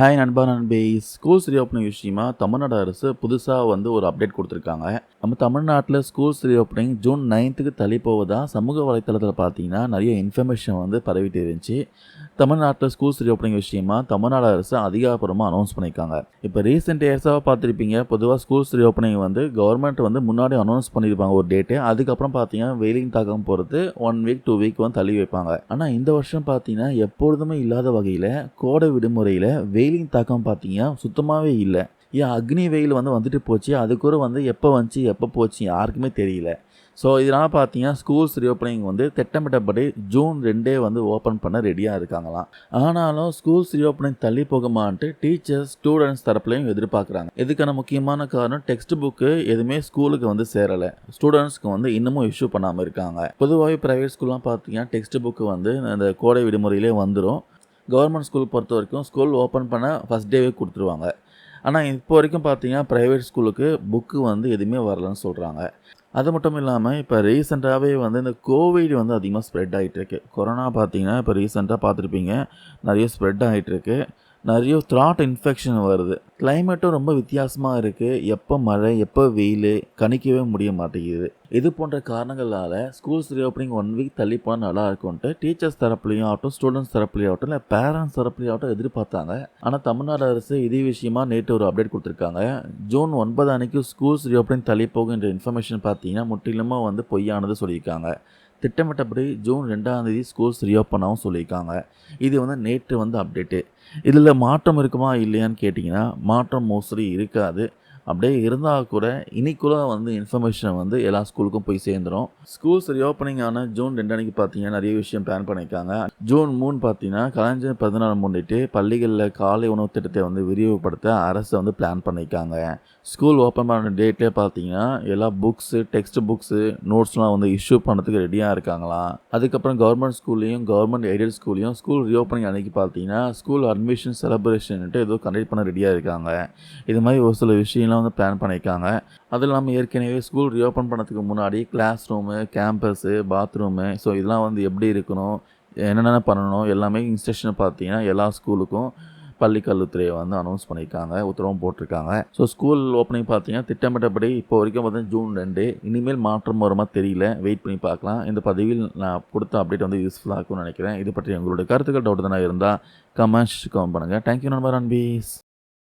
Hi நண்பா நண்பே. Schools reopening விஷயமா தமிழ்நாடு அரசு புதுசாக வந்து ஒரு அப்டேட் கொடுத்துருக்காங்க. நம்ம தமிழ்நாட்டில் ஸ்கூல்ஸ் ரீஓப்பனிங் ஜூன் நைன்த்துக்கு தள்ளி போவதா? சமூக வலைத்தளத்தில் பார்த்தீங்கன்னா நிறைய இன்ஃபர்மேஷன் வந்து பரவிட்டு இருந்துச்சு. தமிழ்நாட்டில் ஸ்கூல்ஸ் ரீஓப்பனிங் விஷயமா தமிழ்நாடு அரசு அதிகாரப்பூர்வமாக அனௌன்ஸ் பண்ணியிருக்காங்க. இப்போ ரீசெண்ட் இயர்ஸாக பார்த்துருப்பீங்க பொதுவாக ஸ்கூல்ஸ் ரீஓப்பனிங் வந்து கவர்மெண்ட் வந்து முன்னாடி அனௌன்ஸ் பண்ணியிருப்பாங்க ஒரு டேட்டு அதுக்கப்புறம் பார்த்தீங்கன்னா வெயிலிங் தாக்கம் போகிறது ஒன் வீக் டூ வீக் வந்து தள்ளி வைப்பாங்க. ஆனால் இந்த வருஷம் பார்த்தீங்கன்னா எப்பொழுதுமே இல்லாத வகையில் கோடை விடுமுறையில் வெயிலிங் தாக்கம் பார்த்தீங்கன்னா சுத்தமாகவே இல்லை. ஏன் அக்னி வெயில் வந்து வந்துட்டு போச்சு? அதுக்கூட வந்து எப்போ வந்துச்சு எப்போ போச்சு யாருக்குமே தெரியல. ஸோ இதனால் பார்த்தீங்கன்னா ஸ்கூல்ஸ் ரீஓப்பனிங் வந்து திட்டமிட்டபடி ஜூன் ரெண்டே வந்து ஓப்பன் பண்ண ரெடியாக இருக்காங்களாம். ஆனாலும் ஸ்கூல்ஸ் ரீஓப்பனிங் தள்ளி போகுமான்ட்டு டீச்சர்ஸ் ஸ்டூடெண்ட்ஸ் தரப்புலையும் எதிர்பார்க்குறாங்க. இதுக்கான முக்கியமான காரணம் டெக்ஸ்ட் புக்கு எதுவுமே ஸ்கூலுக்கு வந்து சேரலை. ஸ்டூடெண்ட்ஸ்க்கு வந்து இன்னமும் இஷ்யூ பண்ணாமல் இருக்காங்க. பொதுவாகவே ப்ரைவேட் ஸ்கூல்லாம் பார்த்தீங்கன்னா டெக்ஸ்ட் புக்கு வந்து அந்த கோடை விடுமுறையிலே வந்துடும் கவர்மெண்ட் ஸ்கூல் பொறுத்த வரைக்கும் ஸ்கூல் ஓப்பன் பண்ண ஃபஸ்ட் டேவே கொடுத்துருவாங்க. ஆனால் இப்போ வரைக்கும் பார்த்தீங்கன்னா ப்ரைவேட் ஸ்கூலுக்கு புக்கு வந்து எதுவுமே வரலன்னு சொல்கிறாங்க அது மட்டும் இல்லாமல் இப்போ ரீசெண்டாகவே வந்து இந்த கோவிட் வந்து அதிகமாக ஸ்ப்ரெட் ஆகிட்டுருக்கு கொரோனா பார்த்தீங்கன்னா இப்போ ரீசெண்டாக பார்த்துருப்பீங்க நிறைய ஸ்ப்ரெட் ஆகிட்டுருக்கு நிறைய த்ராட் இன்ஃபெக்ஷன் வருது. கிளைமேட்டும் ரொம்ப வித்தியாசமாக இருக்குது எப்போ மழை எப்போ வெயில் கணிக்கவே முடிய மாட்டேங்குது. இது போன்ற காரணங்களால் ஸ்கூல்ஸ் ரீஓப்பனிங் ஒன் வீக் தள்ளி போனால் நல்லா இருக்கும்ட்டு டீச்சர்ஸ் தரப்புலையும் ஆகட்டும் ஸ்டூடெண்ட்ஸ் தரப்புலையும் ஆகட்டும் இல்லை பேரண்ட்ஸ் தரப்புலையும் ஆகட்டும் எதிர்பார்த்தாங்க. ஆனால் தமிழ்நாடு அரசு இதே விஷயமா நேற்று ஒரு அப்டேட் கொடுத்துருக்காங்க. ஜூன் ஒன்பது அன்னைக்கு ஸ்கூல்ஸ் ரீஓப்பனிங் தள்ளி போகுன்ற இன்ஃபர்மேஷன் பார்த்தீங்கன்னா முற்றிலுமாக வந்து பொய்யானது சொல்லியிருக்காங்க. திட்டமிட்டபடி ஜூன் ரெண்டாம் தேதி ஸ்கூல்ஸ் ரீஓப்பனாகவும் சொல்லியிருக்காங்க. இது வந்து நேற்று வந்து அப்டேட்டு இதில் மாற்றம் இருக்குமா இல்லையான்னு கேட்டிங்கன்னா மாற்றம் மோஸ்ட்லி இருக்காது. அப்படியே இருந்தால் கூட இன்னைக்குள்ள வந்து இன்ஃபர்மேஷன் வந்து எல்லா ஸ்கூலுக்கும் போய் சேர்ந்துடும் ஸ்கூல்ஸ் ரீஓப்பனிங் ஆன ஜூன் ரெண்டு அன்னைக்கு பார்த்தீங்கன்னா நிறைய விஷயம் பிளான் பண்ணியிருக்காங்க. ஜூன் மூணு பார்த்தீங்கன்னா கலைஞர் பதினாலு முன்னிட்டு பள்ளிகளில் காலை உணவு திட்டத்தை வந்து விரிவுபடுத்த அரசு வந்து பிளான் பண்ணியிருக்காங்க. ஸ்கூல் ஓப்பன் பண்ண டேட்லேயே பார்த்தீங்கன்னா எல்லா புக்ஸு டெக்ஸ்ட் புக்ஸு நோட்ஸ்லாம் வந்து இஷ்யூ பண்ணுறதுக்கு ரெடியாக இருக்காங்களாம். அதுக்கப்புறம் கவர்மெண்ட் ஸ்கூல்லையும் கவர்மெண்ட் எய்டட் ஸ்கூல்லையும் ஸ்கூல் ரீஓப்பனிங் அன்னைக்கு பார்த்தீங்கன்னா ஸ்கூல் அட்மிஷன் செலப்ரேஷன்ட்டு ஏதோ கண்டக்ட் பண்ண ரெடியாக இருக்காங்க. இது மாதிரி ஒரு சில விஷயம்லாம் வந்து பிளான் பண்ணியிருக்காங்க. அது இல்லாமல் ஏற்கனவே ஸ்கூல் ரீஓப்பன் பண்ணதுக்கு முன்னாடி class room campus bathroom so இதெல்லாம் வந்து எப்படி இருக்கணும் என்னென்ன பண்ணணும் எல்லாமே இன்ஸ்ட்ரக்ஷன் பார்த்தீங்கன்னா எல்லா ஸ்கூலுக்கும் பள்ளி கல்வித்துறையை வந்து அனௌன்ஸ் பண்ணியிருக்காங்க உத்தரவும் போட்டிருக்காங்க. ஸோ ஸ்கூல் ஓப்பனிங் பார்த்தீங்கன்னா திட்டமிட்டபடி இப்போ வரைக்கும் பார்த்தீங்கன்னா ஜூன் ரெண்டு. இனிமேல் மாற்றம் வருமா தெரியல. வெயிட் பண்ணி பார்க்கலாம். இந்த பதிவில் நான் கொடுத்த அப்டேட் வந்து யூஸ்ஃபுல்லாக இருக்கும்னு நினைக்கிறேன். இது பற்றி உங்களுடைய கருத்துக்கள் டவுட் தானே இருந்தால் கமெண்ட்ஸ் கமெண்ட் பண்ணுங்கள் தேங்க்யூ நண்பர் அன்பீஸ்.